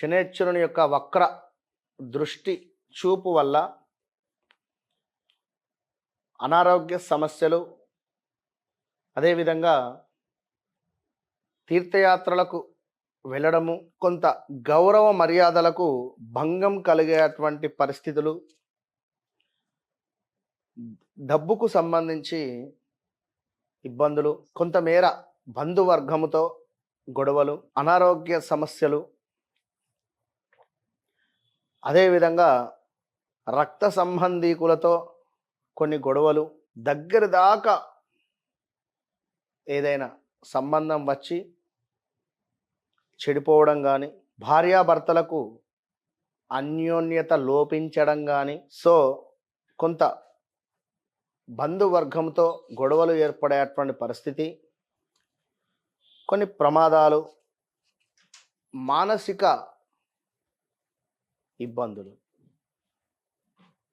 శనేశ్వరుని యొక్క వక్ర దృష్టి చూపు వల్ల అనారోగ్య సమస్యలు అదేవిధంగా తీర్థయాత్రలకు వెళ్ళడము కొంత గౌరవ మర్యాదలకు భంగం కలిగేటువంటి పరిస్థితులు డబ్బుకు సంబంధించి ఇబ్బందులు కొంతమేర బంధువర్గముతో గొడవలు అనారోగ్య సమస్యలు అదేవిధంగా రక్త సంబంధీకులతో కొన్ని గొడవలు దగ్గర దాకా ఏదైనా సంబంధం వచ్చి చెడిపోవడం కానీ భార్యాభర్తలకు అన్యోన్యత లోపించడం కానీ సో కొంత బంధువర్గంతో గొడవలు ఏర్పడేటువంటి పరిస్థితి కొన్ని ప్రమాదాలు మానసిక ఇబ్బందులు.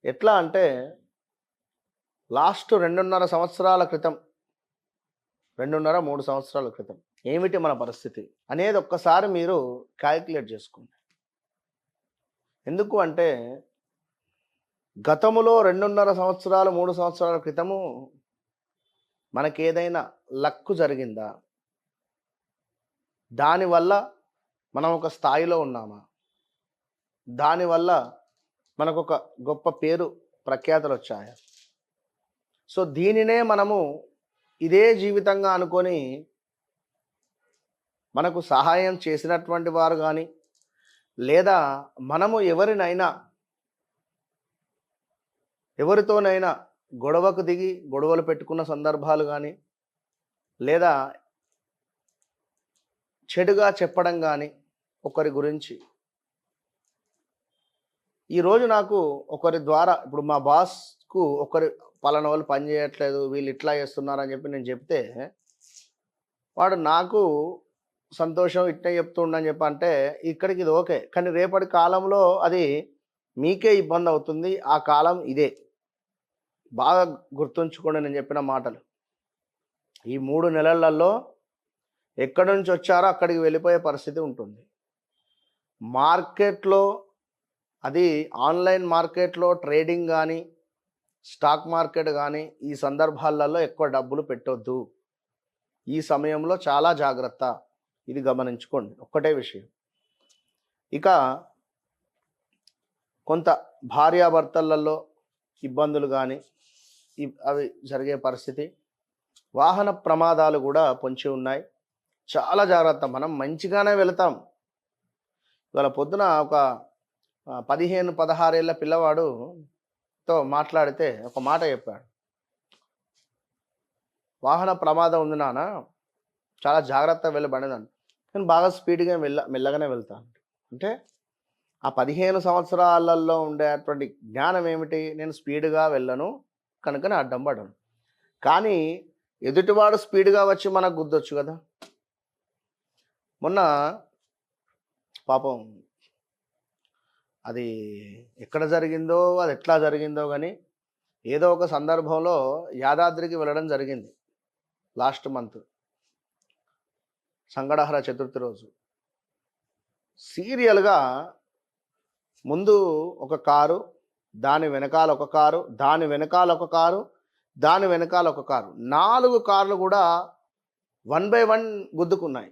ఎట్లా అంటే లాస్ట్ రెండున్నర సంవత్సరాల క్రితం రెండున్నర మూడు సంవత్సరాల క్రితం ఏమిటి మన పరిస్థితి అనేది ఒక్కసారి మీరు క్యాలిక్యులేట్ చేసుకోండి. ఎందుకు అంటే గతములో రెండున్నర సంవత్సరాలు మూడు సంవత్సరాల క్రితము మనకి ఏదైనా లక్కు జరిగిందా? దానివల్ల మనం ఒక స్థాయిలో ఉన్నామా? దానివల్ల మనకు ఒక గొప్ప పేరు ప్రఖ్యాతలు వచ్చాయా సో దీనినే మనము ఇదే జీవితంగా అనుకొని మనకు సహాయం చేసినటువంటి వారు కానీ లేదా మనము ఎవరినైనా ఎవరితోనైనా గొడవకు దిగి గొడవలు పెట్టుకున్న సందర్భాలు కానీ లేదా చెడుగా చెప్పడం కానీ ఒకరి గురించి ఈరోజు నాకు ఒకరి ద్వారా ఇప్పుడు మా బాస్కు ఒకరి పలానా వాళ్ళు పని చేయట్లేదు వీళ్ళు ఇట్లా చేస్తున్నారని చెప్పి నేను చెప్తే వాడు నాకు సంతోషం ఇట్టే చెప్తుండని చెప్పి అంటే ఇక్కడికి ఇది ఓకే. కానీ రేపటి కాలంలో అది మీకే ఇబ్బంది అవుతుంది. ఆ కాలం ఇదే. బాగా గుర్తుంచుకోండి నేను చెప్పిన మాటలు. ఈ మూడు నెలలలో ఎక్కడి నుంచి వచ్చారో అక్కడికి వెళ్ళిపోయే పరిస్థితి ఉంటుంది. మార్కెట్లో అది ఆన్లైన్ మార్కెట్లో ట్రేడింగ్ కానీ స్టాక్ మార్కెట్ కానీ ఈ సందర్భాలలో ఎక్కువ డబ్బులు పెట్టొద్దు. ఈ సమయంలో చాలా జాగ్రత్త. ఇది గమనించుకోండి. ఒక్కటే విషయం. ఇక కొంత భార్యాభర్తలలో ఇబ్బందులు కానీ అవి జరిగే పరిస్థితి వాహన ప్రమాదాలు కూడా పొంచి ఉన్నాయి. చాలా జాగ్రత్త. మనం మంచిగానే వెళతాం. ఇవాళ పొద్దున ఒక పదిహేను పదహారేళ్ళ పిల్లవాడుతో మాట్లాడితే ఒక మాట చెప్పాడు. వాహన ప్రమాదం ఉంది నాన్న. చాలా జాగ్రత్తగా వెళ్ళబడినాను. నేను బాగా స్పీడ్గా వెళ్ళ మెల్లగానే వెళ్తాను అంటే ఆ పదిహేను సంవత్సరాలలో ఉండేటువంటి జ్ఞానం ఏమిటి? నేను స్పీడ్గా వెళ్ళను కనుక నేను అడ్డం పడను. కానీ ఎదుటివాడు స్పీడ్గా వచ్చి మనకు గుద్దొచ్చు కదా. మొన్న పాపం అది ఎక్కడ జరిగిందో అది ఎట్లా జరిగిందో కానీ ఏదో ఒక సందర్భంలో యాదాద్రికి వెళ్ళడం జరిగింది లాస్ట్ మంత్. సంగడహర చతుర్థి రోజు. సీరియల్గా ముందు ఒక కారు దాని వెనకాల ఒక కారు దాని వెనకాల ఒక కారు దాని వెనకాల ఒక కారు. నాలుగు కార్లు కూడా వన్ బై వన్ గుద్దుకున్నాయి.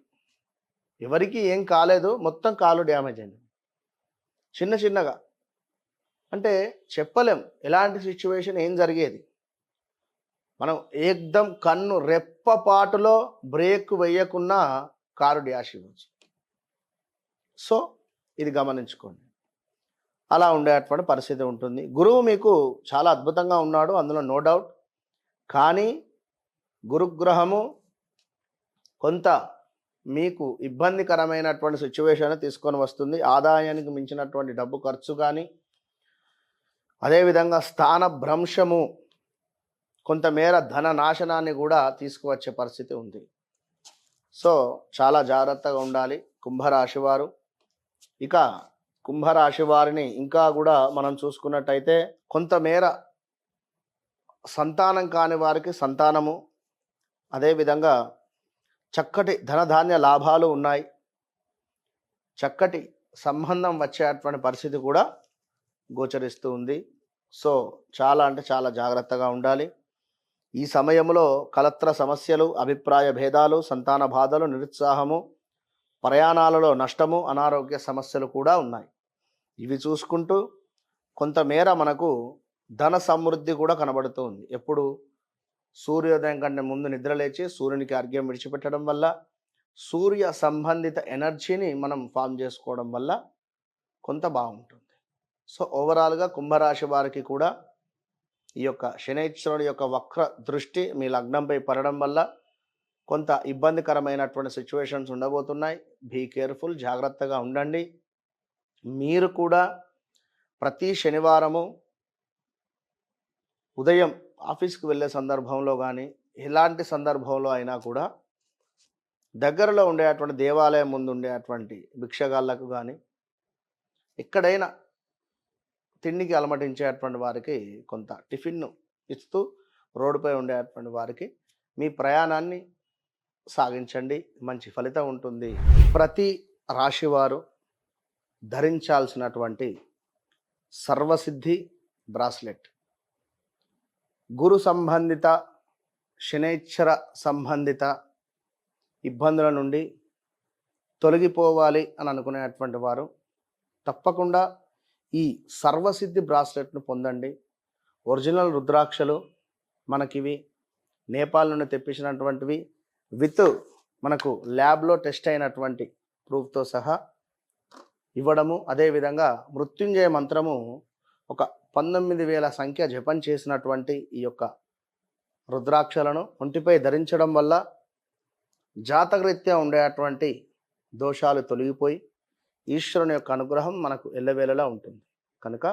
ఎవరికి ఏం కాలేదు మొత్తం కాలు డ్యామేజ్ అయింది చిన్న చిన్నగా. అంటే చెప్పలేం ఎలాంటి సిచ్యువేషన్ ఏం జరిగేది. మనం ఏకదం కన్ను రెప్పపాటులో బ్రేక్ వేయకున్నా కారు డ్యాష్ ఇవ్వచ్చు సో ఇది గమనించుకోండి. అలా ఉండేటువంటి పరిస్థితి ఉంటుంది. గురువు మీకు చాలా అద్భుతంగా ఉన్నాడు అందులో నో డౌట్. కానీ గురుగ్రహము కొంత మీకు ఇబ్బందికరమైనటువంటి సిచ్యువేషన్ తీసుకొని వస్తుంది. ఆదాయానికి మించినటువంటి డబ్బు ఖర్చు కానీ అదేవిధంగా స్థాన భ్రంశము కొంతమేర ధన నాశనాన్ని కూడా తీసుకువచ్చే పరిస్థితి ఉంది. సో చాలా జాగ్రత్తగా ఉండాలి కుంభరాశి వారు. ఇక కుంభరాశి వారిని ఇంకా కూడా మనం చూసుకున్నట్టయితే కొంతమేర సంతానం కాని వారికి సంతానము అదేవిధంగా చక్కటి ధనధాన్య లాభాలు ఉన్నాయి. చక్కటి సంబంధం వచ్చేటువంటి పరిస్థితి కూడా గోచరిస్తూ ఉంది. సో చాలా అంటే చాలా జాగ్రత్తగా ఉండాలి. ఈ సమయంలో కలత్ర సమస్యలు అభిప్రాయ భేదాలు సంతాన బాధలు నిరుత్సాహము ప్రయాణాలలో నష్టము అనారోగ్య సమస్యలు కూడా ఉన్నాయి. ఇవి చూసుకుంటూ కొంతమేర మనకు ధన సమృద్ధి కూడా కనబడుతూ ఉంది. ఎప్పుడు? సూర్యోదయం కంటే ముందు నిద్రలేచి సూర్యునికి అర్ఘ్యం విడిచిపెట్టడం వల్ల సూర్య సంబంధిత ఎనర్జీని మనం ఫామ్ చేసుకోవడం వల్ల కొంత బాగుంటుంది. సో ఓవరాల్గా కుంభరాశి వారికి కూడా ఈ యొక్క శనైశ్వరుడి యొక్క వక్ర దృష్టి మీ లగ్నంపై పడడం వల్ల కొంత ఇబ్బందికరమైనటువంటి సిచ్యువేషన్స్ ఉండబోతున్నాయి. బీ కేర్ఫుల్ జాగ్రత్తగా ఉండండి. మీరు కూడా ప్రతి శనివారము ఉదయం ఆఫీస్కి వెళ్ళే సందర్భంలో కానీ ఎలాంటి సందర్భంలో అయినా కూడా దగ్గరలో ఉండేటువంటి దేవాలయం ముందు ఉండేటువంటి భిక్షగాళ్ళకు కానీ ఎక్కడైనా తిండికి అలమటించేటువంటి వారికి కొంత టిఫిన్ను ఇస్తూ రోడ్డుపై ఉండేటువంటి వారికి మీ ప్రయాణాన్ని సాగించండి. మంచి ఫలితం ఉంటుంది. ప్రతి రాశివారు ధరించాల్సినటువంటి సర్వసిద్ధి బ్రాస్లెట్. గురు సంబంధిత శనేశ్వర సంబంధిత ఇబ్బందుల నుండి తొలగిపోవాలి అని అనుకునేటువంటి వారు తప్పకుండా ఈ సర్వసిద్ధి బ్రాస్లెట్ను పొందండి. ఒరిజినల్ రుద్రాక్షలు మనకివి నేపాల్ నుండి తెప్పించినటువంటివి విత్ మనకు ల్యాబ్లో టెస్ట్ అయినటువంటి ప్రూఫ్తో సహా ఇవ్వడము అదేవిధంగా మృత్యుంజయ మంత్రము ఒక పంతొమ్మిది వేల సంఖ్య జపం చేసినటువంటి ఈ యొక్క రుద్రాక్షలను ఒంటిపై ధరించడం వల్ల జాతకరీత్యా ఉండేటువంటి దోషాలు తొలగిపోయి ఈశ్వరుని యొక్క అనుగ్రహం మనకు ఎల్లవేళలా ఉంటుంది. కనుక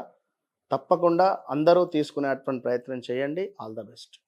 తప్పకుండా అందరూ తీసుకునేటువంటి ప్రయత్నం చేయండి. All the best.